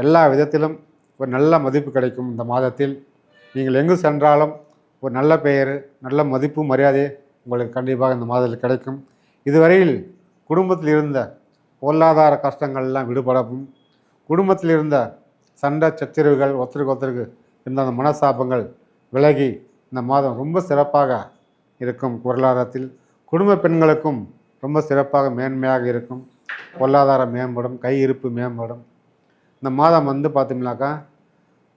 எல்லா விதத்திலும் ஒரு நல்ல மதிப்பு கிடைக்கும் இந்த மாதத்தில். நீங்கள் எங்கு சென்றாலும் ஒரு நல்ல பெயர் நல்ல மதிப்பு மரியாதை உங்களுக்கு கண்டிப்பாக இந்த மாதத்தில் கிடைக்கும். இதுவரையில் குடும்பத்தில் இருந்த பொருளாதார கஷ்டங்கள்லாம் விடுபடவும் குடும்பத்தில் இருந்த சண்டை சச்சரவுகள் ஒருத்தருக்கு ஒருத்தருக்கு இருந்த அந்த மனஸ்தாபங்கள் விலகி இந்த மாதம் ரொம்ப சிறப்பாக இருக்கும் பொருளாதாரத்தில். குடும்ப பெண்களுக்கும் ரொம்ப சிறப்பாக மேன்மையாக இருக்கும். பொருளாதாரம் மேம்படும் கை இருப்பு மேம்படும். இந்த மாதம் வந்து பார்த்தீங்கன்னாக்கா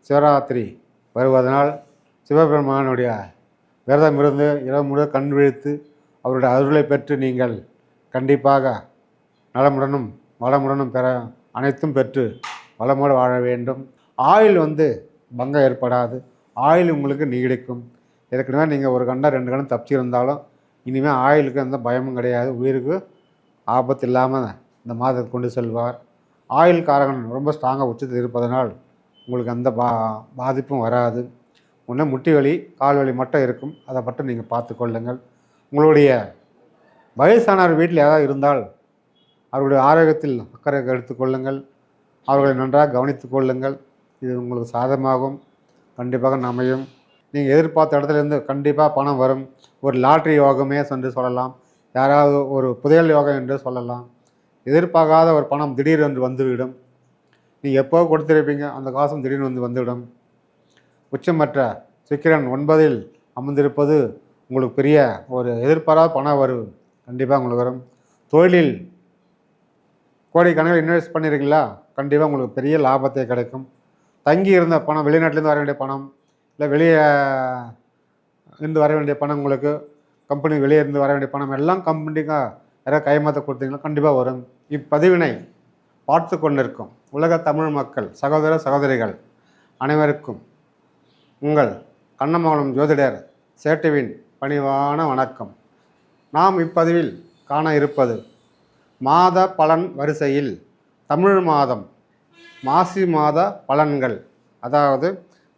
சிவராத்திரி வருவதனால் சிவபெருமானுடைய விரதம் இருந்து இரவு முழு கண் விழித்து அவருடைய அருளை பெற்று நீங்கள் கண்டிப்பாக நலமுடனும் வளமுடனும் பெற அனைத்தும் பெற்று வளமோடு வாழ வேண்டும். ஆயில் வந்து பங்கம் ஏற்படாது. ஆயில் உங்களுக்கு நீடிக்கும். ஏற்கனவே நீங்கள் ஒரு கண்டம் ரெண்டு கண்டம் தப்பிச்சிருந்தாலும் இனிமேல் ஆயுளுக்கு எந்த பயமும் கிடையாது. உயிருக்கு ஆபத்து இல்லாமல் இந்த மாதத்தை கொண்டு செல்வார். ஆயுள் காரகன் ரொம்ப ஸ்ட்ராங்காக உச்சத்தில் இருப்பதனால் உங்களுக்கு அந்த பா பாதிப்பும் வராது. ஒன்று முட்டி வலி கால் வலி மட்டும் இருக்கும். அதை மட்டும் நீங்கள் பார்த்து கொள்ளுங்கள். உங்களுடைய வயசானவர் வீட்டில் ஏதாவது இருந்தால் அவருடைய ஆரோக்கியத்தில் அக்கறை எடுத்துக்கொள்ளுங்கள் அவர்களை நன்றாக கவனித்து கொள்ளுங்கள். இது உங்களுக்கு சாதமாகும் கண்டிப்பாக அமையும். நீங்கள் எதிர்பார்த்த இடத்துல இருந்து கண்டிப்பாக பணம் வரும். ஒரு லாட்ரி யோகமே சென்று சொல்லலாம். யாராவது ஒரு புதையல் யோகம் என்று சொல்லலாம். எதிர்பார்க்காத ஒரு பணம் திடீர்னு வந்துவிடும். நீங்கள் எப்போ கொடுத்துருப்பீங்க? அந்த காசும் திடீர்னு வந்து வந்துவிடும். உச்சமற்ற சுக்கிரன் ஒன்பதில் அமர்ந்திருப்பது உங்களுக்கு பெரிய ஒரு எதிர்பாராத பண வரும் கண்டிப்பாக உங்களுக்கு வரும். தொழிலில் கோடிக்கணக்கில் இன்வெஸ்ட் பண்ணியிருக்கீங்களா கண்டிப்பாக உங்களுக்கு பெரிய லாபத்தை கிடைக்கும். தங்கி இருந்த பணம் வெளிநாட்டிலேருந்து வர வேண்டிய பணம் இல்லை வெளியே இருந்து வர வேண்டிய பணம் உங்களுக்கு கம்பெனி வெளியே இருந்து வர வேண்டிய பணம் எல்லாம் கம்பெனிக்காக யாராவது கைமாற்ற கொடுத்தீங்கன்னா கண்டிப்பாக வரும். இப்பதிவினை பார்த்து கொண்டிருக்கும் உலக தமிழ் மக்கள் சகோதர சகோதரிகள் அனைவருக்கும் உங்கள் கண்ணமங்கலம் ஜோதிடர் சேட்டுவின் பணிவான வணக்கம். நாம் இப்பதிவில் காண இருப்பது மாத பலன் வரிசையில் தமிழ் மாதம் மாசி மாத பலன்கள். அதாவது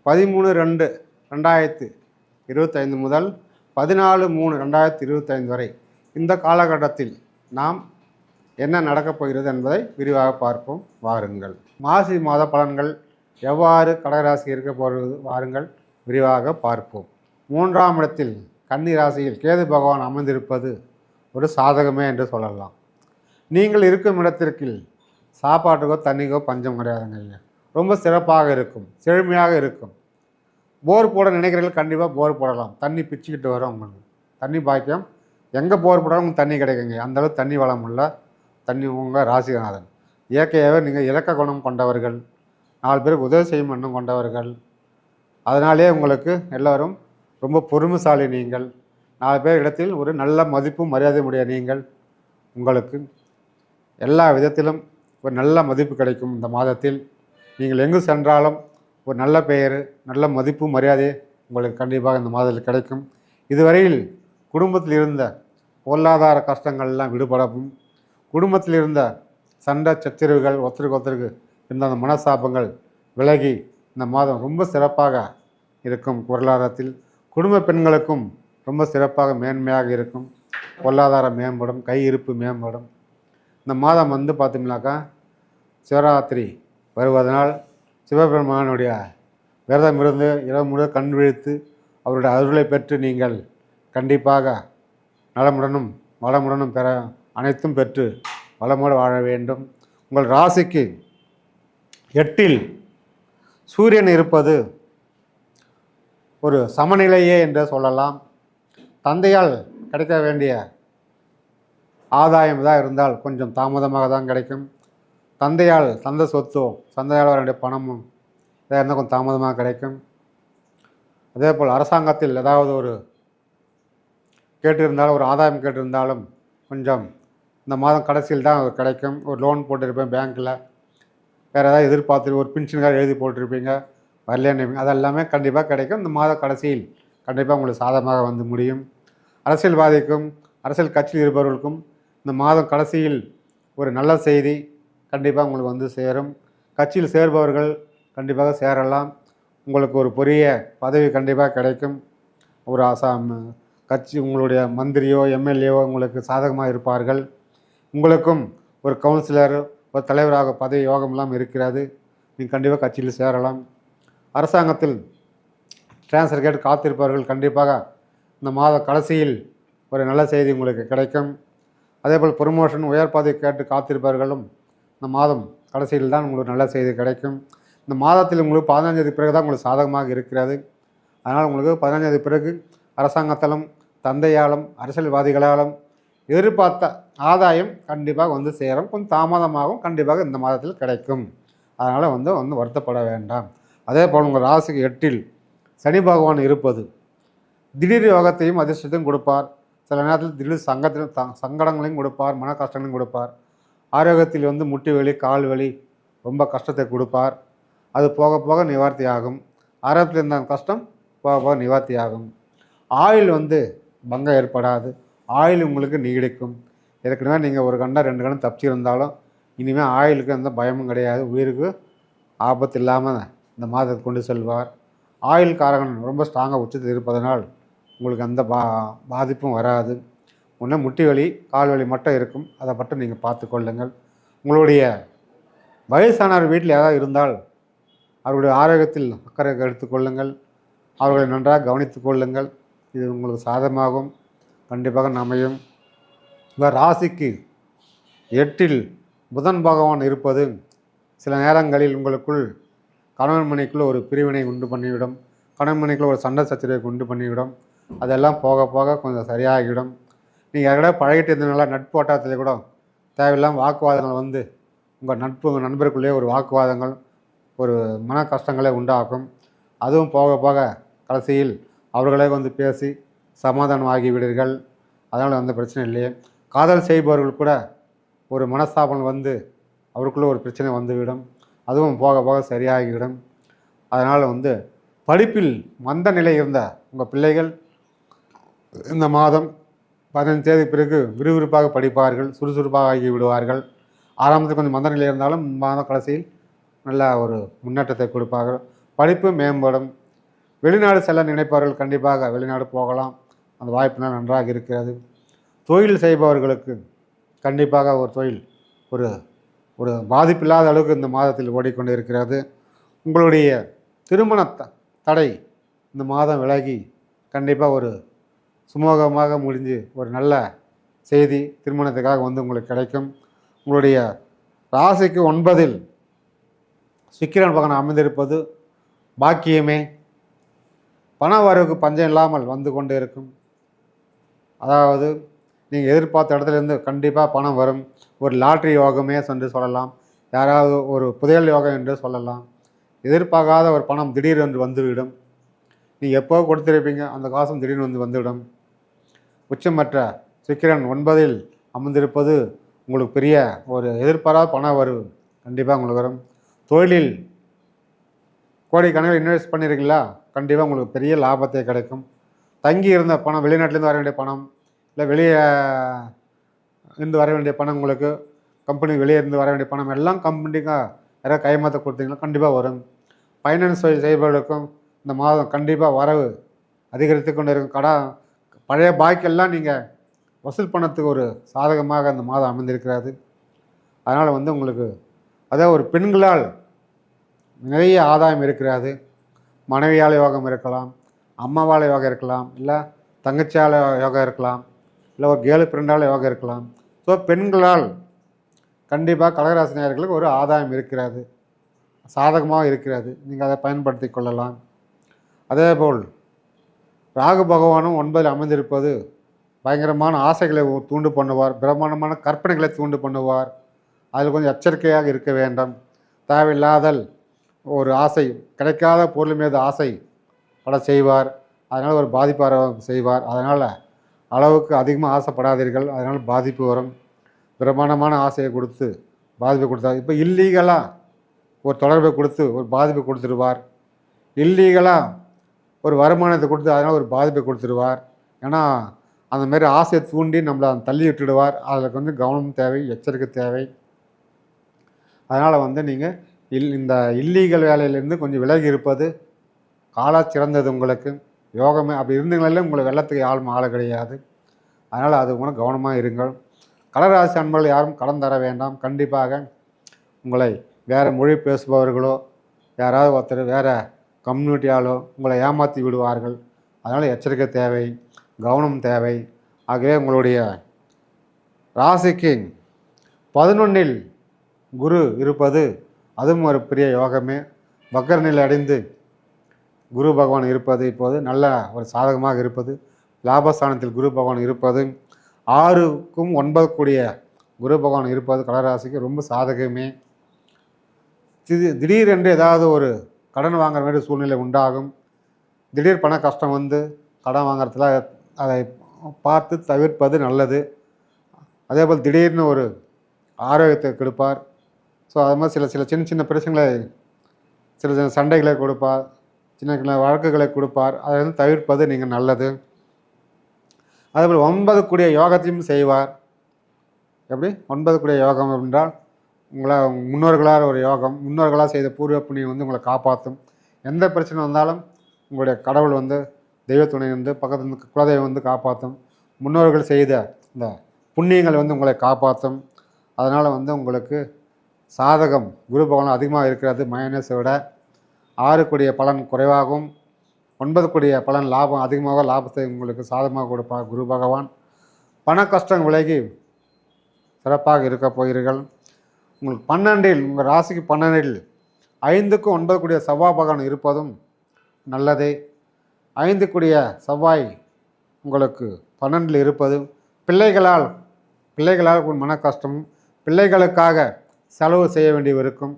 பதிமூணு ரெண்டு ரெண்டாயிரத்து இருபத்தைந்து முதல் பதினாலு மூணு ரெண்டாயிரத்தி இருபத்தைந்து வரை. இந்த காலகட்டத்தில் நாம் என்ன நடக்கப் போகிறது என்பதை விரிவாக பார்ப்போம். வாருங்கள். மாசி மாத பலன்கள் எவ்வாறு கடகராசி இருக்க போகிறது வாருங்கள். விரிவாக பார்ப்போம். மூன்றாம் இடத்தில் கன்னி ராசியில் கேது பகவான் அமர்ந்திருப்பது ஒரு சாதகமே என்று சொல்லலாம். நீங்கள் இருக்கும் இடத்திற்கு சாப்பாட்டுக்கோ தண்ணிக்கோ பஞ்சம் கிடையாதுங்க ஐயா. ரொம்ப சிறப்பாக இருக்கும். செழுமையாக இருக்கும். போர் போட நினைக்கிறீர்கள் கண்டிப்பாக போர் போடலாம். தண்ணி பிச்சுக்கிட்டு வரும் உங்களுக்கு. தண்ணி பாக்கியம் எங்கே போர் போடாலும் உங்களுக்கு தண்ணி கிடைக்குங்க அந்தளவுக்கு தண்ணி வளம் உள்ள தண்ணி உங்கள் ராசிநாதன். இயற்கையாகவே நீங்கள் இலக்க குணம் கொண்டவர்கள். நாலு பேருக்கு உதவி செய்யும் எண்ணம் கொண்டவர்கள். அதனாலே உங்களுக்கு எல்லோரும் ரொம்ப பொறுமைசாலி நீங்கள். நாலு பேர் இடத்தில் ஒரு நல்ல மதிப்பும் மரியாதை உடைய நீங்கள். உங்களுக்கு எல்லா விதத்திலும் ஒரு நல்ல மதிப்பு கிடைக்கும் இந்த மாதத்தில். நீங்கள் எங்கு சென்றாலும் ஒரு நல்ல பெயர் நல்ல மதிப்பு மரியாதை உங்களுக்கு கண்டிப்பாக இந்த மாதத்தில் கிடைக்கும். இதுவரையில் குடும்பத்தில் இருந்த பொருளாதார கஷ்டங்கள்லாம் விடுபடவும் குடும்பத்தில் இருந்த சண்டை சச்சரவுகள் ஒருத்தருக்கு ஒருத்தருக்கு இருந்த அந்த மனசாபங்கள் விலகி இந்த மாதம் ரொம்ப சிறப்பாக இருக்கும். பொருளாதாரத்தில் குடும்ப பெண்களுக்கும் ரொம்ப சிறப்பாக மேன்மையாக இருக்கும். பொருளாதாரம் மேம்படும் கை இருப்பு மேம்படும். இந்த மாதம் வந்து பார்த்தீங்கன்னாக்கா சிவராத்திரி வருவதனால் சிவபெருமானுடைய விரதம் இருந்து இரவு முழு கண் விழித்து அவருடைய அருளை பெற்று நீங்கள் கண்டிப்பாக நலமுடனும் வளமுடனும் பெற அனைத்தும் பெற்று வளமோடு வாழ வேண்டும். உங்கள் ராசிக்கு எட்டில் சூரியன் இருப்பது ஒரு சமநிலையே என்று சொல்லலாம். தந்தையால் கிடைக்க வேண்டிய ஆதாயம் தான் இருந்தால் கொஞ்சம் தாமதமாக தான் கிடைக்கும். தந்தையால் தந்தை சொத்தோ தந்தையால் வரைய பணமும் இதாக இருந்தால் கொஞ்சம் தாமதமாக கிடைக்கும். அதே போல் அரசாங்கத்தில் ஏதாவது ஒரு கேட்டிருந்தாலும் ஒரு ஆதாயம் கேட்டிருந்தாலும் கொஞ்சம் இந்த மாதம் கடைசியில் தான் அது கிடைக்கும். ஒரு லோன் போட்டிருப்பேன் பேங்க்கில் வேறு ஏதாவது எதிர்பார்த்து ஒரு பென்ஷனுக்காக எழுதி போட்டிருப்பீங்க. வரலன்னு அதெல்லாமே கண்டிப்பாக கிடைக்கும். இந்த மாத கடைசியில் கண்டிப்பாக உங்களுக்கு சாதகமாக வந்து முடியும். அரசியல்வாதிக்கும் அரசியல் கட்சியில் இருப்பவர்களுக்கும் இந்த மாதம் கடைசியில் ஒரு நல்ல செய்தி கண்டிப்பாக உங்களுக்கு வந்து சேரும். கட்சியில் சேர்பவர்கள் கண்டிப்பாக சேரலாம். உங்களுக்கு ஒரு பெரிய பதவி கண்டிப்பாக கிடைக்கும். ஒரு அசாம் கட்சி உங்களுடைய மந்திரியோ எம்எல்ஏவோ உங்களுக்கு சாதகமாக இருப்பார்கள். உங்களுக்கும் ஒரு கவுன்சிலர் ஒரு தலைவராக பதவி யோகமெல்லாம் இருக்கிறது. நீங்கள் கண்டிப்பாக கட்சியில் சேரலாம். அரசாங்கத்தில் டிரான்ஸ்ஃபர் கேட்டு காத்திருப்பவர்கள் கண்டிப்பாக இந்த மாத கடைசியில் ஒரு நல்ல செய்தி உங்களுக்கு கிடைக்கும். அதேபோல் ப்ரொமோஷன் உயர் பதவி கேட்டு காத்திருப்பவர்களும் இந்த மாதம் கடைசியில் தான் உங்களுக்கு நல்ல செய்தி கிடைக்கும். இந்த மாதத்தில் உங்களுக்கு பதினஞ்சாவது பிறகு தான் உங்களுக்கு சாதகமாக இருக்கிறது. அதனால் உங்களுக்கு பதினஞ்சாவது பிறகு அரசாங்கத்தாலும் தந்தையாலும் அரசியல்வாதிகளாலும் எதிர்பார்த்த ஆதாயம் கண்டிப்பாக வந்து சேரும். கொஞ்சம் தாமதமாகவும் கண்டிப்பாக இந்த மாதத்தில் கிடைக்கும். அதனால் வந்து வந்து வருத்தப்பட வேண்டாம். அதே போல் உங்கள் ராசிக்கு எட்டில் சனி பகவான் இருப்பது. திடீர் யோகத்தையும் அதிர்ஷ்டத்தையும் கொடுப்பார். சில நேரத்தில் திடீர் சங்கத்தில் த சங்கடங்களையும் கொடுப்பார். மன கஷ்டங்களையும் கொடுப்பார். ஆரோக்கியத்தில் வந்து முட்டி வலி கால் வலி ரொம்ப கஷ்டத்தை கொடுப்பார். அது போக போக நிவார்த்தி ஆகும் ஆரோக்கியத்தில் இருந்த கஷ்டம் போக போக நிவார்த்தி ஆகும் ஆயில் வந்து பங்கம் ஏற்படாது. ஆயில் உங்களுக்கு நீடிக்கும். ஏற்கனவே நீங்கள் ஒரு கண்டம் ரெண்டு கண்டம் தப்பிச்சிருந்தாலும் இனிமேல் ஆயிலுக்கு எந்த பயமும் கிடையாது. உயிருக்கு ஆபத்து இல்லாமல் இந்த மாதத்தை கொண்டு செல்வார். ஆயில் காரகன் ரொம்ப ஸ்ட்ராங்காக உச்சத்தில் இருப்பதனால் உங்களுக்கு அந்த பா பாதிப்பும் வராது. ஒன்று முட்டி வலி கால் வலி மட்டும் இருக்கும். அதை மட்டும் நீங்கள் பார்த்து கொள்ளுங்கள். உங்களுடைய வயசானவர் வீட்டில் ஏதாவது இருந்தால் அவருடைய ஆரோக்கியத்தில் அக்கறை எடுத்துக்கொள்ளுங்கள் அவர்களை நன்றாக கவனித்துக் கொள்ளுங்கள். இது உங்களுக்கு சாதமாகும் கண்டிப்பாக அமையும் இந்த ராசிக்கு எட்டில் புதன் பகவான் இருப்பது சில நேரங்களில் உங்களுக்குள் கணவன் மனைக்குள் ஒரு பிரிவினை உண்டு பண்ணிவிடும். கணவன் மனைக்குள்ள ஒரு சண்டை சச்சரவை உண்டு பண்ணிவிடும். அதெல்லாம் போக போக கொஞ்சம் சரியாகிவிடும். நீங்கள் யாரோட பழகிட்டு இருந்தனால நட்பு வட்டாரத்தில் கூட தேவையில்லாமல் வாக்குவாதங்கள் வந்து உங்கள் நட்பு உங்கள் நண்பருக்குள்ளேயே ஒரு வாக்குவாதங்கள் ஒரு மன கஷ்டங்களை உண்டாக்கும் அதுவும் போக போக கடைசியில் அவர்களே வந்து பேசி சமாதானம் ஆகிவிடுவீர்கள் அதனால் அந்த பிரச்சனை இல்லையே. காதல் செய்பவர்கள் கூட ஒரு மனஸ்தாபம் வந்து அவருக்குள்ளே ஒரு பிரச்சனை வந்துவிடும். அதுவும் போக போக சரியாகிவிடும். அதனால் வந்து படிப்பில் மந்த நிலை இருந்த உங்கள் பிள்ளைகள் இந்த மாதம் பதினஞ்சு தேதி பிறகு விறுவிறுப்பாக படிப்பார்கள் சுறுசுறுப்பாக ஆகி விடுவார்கள் ஆரம்பத்தில் கொஞ்சம் மந்த நிலை இருந்தாலும் மாத கடைசியில் நல்ல ஒரு முன்னேற்றத்தை கொடுப்பார்கள். படிப்பு மேம்படும். வெளிநாடு செல்ல நினைப்பவர்கள் கண்டிப்பாக வெளிநாடு போகலாம். அந்த வாய்ப்புனால் நன்றாக இருக்கிறது. தொழில் செய்பவர்களுக்கு கண்டிப்பாக ஒரு தொழில் ஒரு ஒரு பாதிப்பில்லாத அளவுக்கு இந்த மாதத்தில் ஓடிக்கொண்டு இருக்கிறது உங்களுடைய திருமண த- தடை இந்த மாதம் விலகி கண்டிப்பாக ஒரு சுமூகமாக முடிஞ்சு ஒரு நல்ல செய்தி திருமணத்துக்காக வந்து உங்களுக்கு கிடைக்கும். உங்களுடைய ராசிக்கு ஒன்பதில் சிக்கிரன் பகன் அமைந்திருப்பது பாக்கியமே. பண வரவுக்கு பஞ்சம் இல்லாமல் வந்து கொண்டு இருக்கும் அதாவது நீங்கள் எதிர்பார்த்த இடத்துல இருந்து கண்டிப்பாக பணம் வரும். ஒரு லாட்ரி யோகமே என்று சொல்லலாம். யாராவது ஒரு புதையல் யோகம் என்று சொல்லலாம். எதிர்பார்க்காத ஒரு பணம் திடீரென்று வந்துவிடும். நீங்கள் எப்போ கொடுத்துருப்பீங்க? அந்த காசும் திடீர்னு வந்து வந்துவிடும். உச்சமற்ற சிக்கிரன் ஒன்பதில் அமர்ந்திருப்பது உங்களுக்கு பெரிய ஒரு எதிர்பாராத பணம் வரும் கண்டிப்பாக உங்களுக்கு வரும். தொழிலில் கோடிக்கணக்கில் இன்வெஸ்ட் பண்ணியிருக்கீங்களா கண்டிப்பாக உங்களுக்கு பெரிய லாபத்தை கிடைக்கும். தங்கி இருந்த பணம் வெளிநாட்டிலேருந்து வர வேண்டிய பணம் இல்லை வெளியே இருந்து வர வேண்டிய பணம் உங்களுக்கு கம்பெனி வெளியே இருந்து வர வேண்டிய பணம் எல்லாம் கம்பெனிக்காக யாராவது கைமாற்ற கொடுத்தீங்கன்னா கண்டிப்பாக வரும். ஃபைனான்ஸ் செய்பவர்களுக்கும் இந்த மாதம் கண்டிப்பாக வரவு அதிகரித்து கொண்டு இருக்கும் கடன் பழைய பாக்கெல்லாம் நீங்கள் வசூல் பண்ணத்துக்கு ஒரு சாதகமாக அந்த மாதம் அமைந்திருக்கிறது. அதனால் வந்து உங்களுக்கு அதே ஒரு பெண்களால் நிறைய ஆதாயம் இருக்கிறது. மனைவியால் யோகம் இருக்கலாம். அம்மாவால் யோகா இருக்கலாம் இல்லை தங்கச்சியால் யோகா இருக்கலாம் இல்லை ஒரு கேலு பிரெண்டால் யோகா இருக்கலாம். ஸோ பெண்களால் கண்டிப்பாக கடகராசினியர்களுக்கு ஒரு ஆதாயம் இருக்கிறது. சாதகமாக இருக்கிறது. நீங்கள் அதை பயன்படுத்தி கொள்ளலாம். அதேபோல் ராகு பகவானும் ஒன்பதில் அமைந்திருப்பது பயங்கரமான ஆசைகளை தூண்டு பண்ணுவார். பிரம்மாண்டமான கற்பனைகளை தூண்டு பண்ணுவார். அதில் கொஞ்சம் எச்சரிக்கையாக இருக்க வேண்டும். தேவையில்லாதல் ஒரு ஆசை கிடைக்காத பொருள் மீது ஆசை பல செய்வார். அதனால் ஒரு பாதிப்பு செய்வார். அதனால் அளவுக்கு அதிகமாக ஆசைப்படாதீர்கள். அதனால் பாதிப்பு வரும். பிரமாண்டமான ஆசையை கொடுத்து பாதிப்பை கொடுத்தார். இப்போ இல்லீகலாக ஒரு தொடர்பை கொடுத்து ஒரு பாதிப்பை கொடுத்துருவார். இல்லீகலாக ஒரு வருமானத்தை கொடுத்து அதனால் ஒரு பாதிப்பை கொடுத்துருவார். ஏன்னா அந்தமாரி ஆசையை தூண்டி நம்மளை தள்ளி விட்டுடுவார். அதற்கு வந்து கவனம் தேவை எச்சரிக்கை தேவை. அதனால் வந்து நீங்கள் இல் இந்த இல்லீகல் வேலையிலேருந்து கொஞ்சம் விலகி இருப்பது காலா சிறந்தது உங்களுக்கு. யோகமே அப்படி இருந்தீங்களே உங்களை வெள்ளத்துக்கு யாரும் ஆள கிடையாது. அதனால் அது கூட கவனமாக இருங்கள். கடகராசி அன்பர்கள் யாரும் கடன் தர வேண்டாம். கண்டிப்பாக உங்களை வேறு மொழி பேசுபவர்களோ யாராவது ஒருத்தர் வேறு கம்யூனிட்டியாலோ உங்களை ஏமாற்றி விடுவார்கள். அதனால் எச்சரிக்கை தேவை கவனம் தேவை. ஆகவே உங்களுடைய ராசிக்கு பதினொன்றில் குரு இருப்பது அதுவும் ஒரு பெரிய யோகமே. வக்கர நிலை அடைந்து குரு பகவான் இருப்பது இப்போது நல்ல ஒரு சாதகமாக இருப்பது. லாபஸ்தானத்தில் குரு பகவான் இருப்பது. ஆறுக்கும் ஒன்பது கூடிய குரு பகவான் இருப்பது கடகராசிக்கு ரொம்ப சாதகமே. திடீர் திடீரென்று ஏதாவது ஒரு கடன் வாங்குற மாதிரி சூழ்நிலை உண்டாகும். திடீர் பண கஷ்டம் வந்து கடன் வாங்குறதுல அதை பார்த்து தவிர்ப்பது நல்லது. அதே போல் திடீர்னு ஒரு ஆரோக்கியத்தை கொடுப்பார். ஸோ அது மாதிரி சில சில சின்ன சின்ன பிரச்சனைகளை சில சில சண்டைகளை கொடுப்பார். சின்ன சின்ன வழக்குகளை கொடுப்பார். அதை வந்து தவிர்ப்பது நீங்கள் நல்லது. அதேபோல் ஒன்பது கூடிய யோகத்தையும் செய்வார். எப்படி? ஒன்பது கூடிய யோகம் என்றால் உங்களை முன்னோர்களால் ஒரு யோகம் முன்னோர்களாக செய்த பூர்வ புண்ணியம் வந்து உங்களை காப்பாற்றும். எந்த பிரச்சனை வந்தாலும் உங்களுடைய கடவுள் வந்து தெய்வத்துணை வந்து பக்கத்தில் இருந்து குலதெய்வம் வந்து காப்பாற்றும். முன்னோர்கள் செய்த இந்த புண்ணியங்கள் வந்து உங்களை காப்பாற்றும். அதனால் வந்து உங்களுக்கு சாதகம் குரு பகவான் அதிகமாக இருக்கிறது மைனஸை விட ஆறு கூடிய பலன் குறைவாகவும் ஒன்பது கூடிய பலன் லாபம் அதிகமாக லாபத்தை உங்களுக்கு சாதகமாக கொடுப்பார் குரு பகவான். பண கஷ்டம் விலகி சிறப்பாக இருக்க போகிறீர்கள். உங்களுக்கு பன்னெண்டில் உங்கள் ராசிக்கு பன்னெண்டில் ஐந்துக்கும் ஒன்பது கூடிய செவ்வாய் பகவான் இருப்பதும் நல்லதே. ஐந்து கூடிய செவ்வாய் உங்களுக்கு பன்னெண்டில் இருப்பதும் பிள்ளைகளால் பிள்ளைகளால் மன கஷ்டம் பிள்ளைகளுக்காக செலவு செய்ய வேண்டிய இருக்கும்.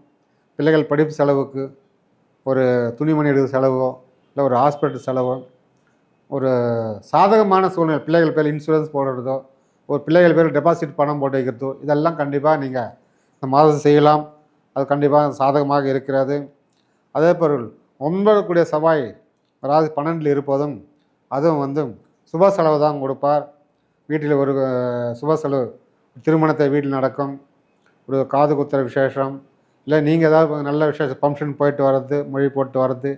பிள்ளைகள் படிப்பு செலவுக்கு ஒரு துணிமணி எடுக்கிற செலவோ இல்லை ஒரு ஹாஸ்பிட்டல் செலவோ ஒரு சாதகமான சூழ்நிலை பிள்ளைகள் பேர் இன்சூரன்ஸ் போடுறதோ ஒரு பிள்ளைகள் பேர் டெபாசிட் பணம் போட்டு வைக்கிறதோ இதெல்லாம் கண்டிப்பாக நீங்கள் இந்த மாதம் செய்யலாம். அது கண்டிப்பாக சாதகமாக இருக்கிறது. அதே பொருள் ஒன்பது செவ்வாய் ராசி பன்னெண்டில் இருப்பதும் அதுவும் வந்து சுப செலவு தான் கொடுப்பார். வீட்டில் ஒரு சுப செலவு திருமணத்தை வீட்டில் நடக்கும். ஒரு காது குத்துற விசேஷம் இல்லை நீங்கள் ஏதாவது நல்ல விஷயம் ஃபங்க்ஷன் போயிட்டு வர்றது மொழி போட்டு வர்றது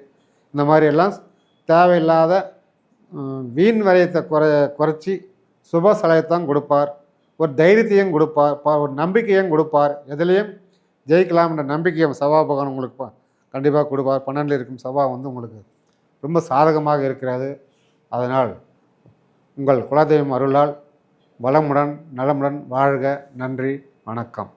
இந்த மாதிரி எல்லாம் தேவையில்லாத வீண் வரையத்தை குறை குறைச்சி சுப சலயத்தான் கொடுப்பார். ஒரு தைரியத்தையும் கொடுப்பார் ஒரு நம்பிக்கையும் கொடுப்பார். எதுலேயும் ஜெயிக்கலாம்ன்ற நம்பிக்கையை சபா பகவான் உங்களுக்கு கண்டிப்பாக கொடுப்பார். பன்னெண்டில் இருக்கும் சபா வந்து உங்களுக்கு ரொம்ப சாதகமாக இருக்கிறது. அதனால் உங்கள் குலதெய்வம் அருளால் வளமுடன் நலமுடன் வாழ்க. நன்றி வணக்கம்.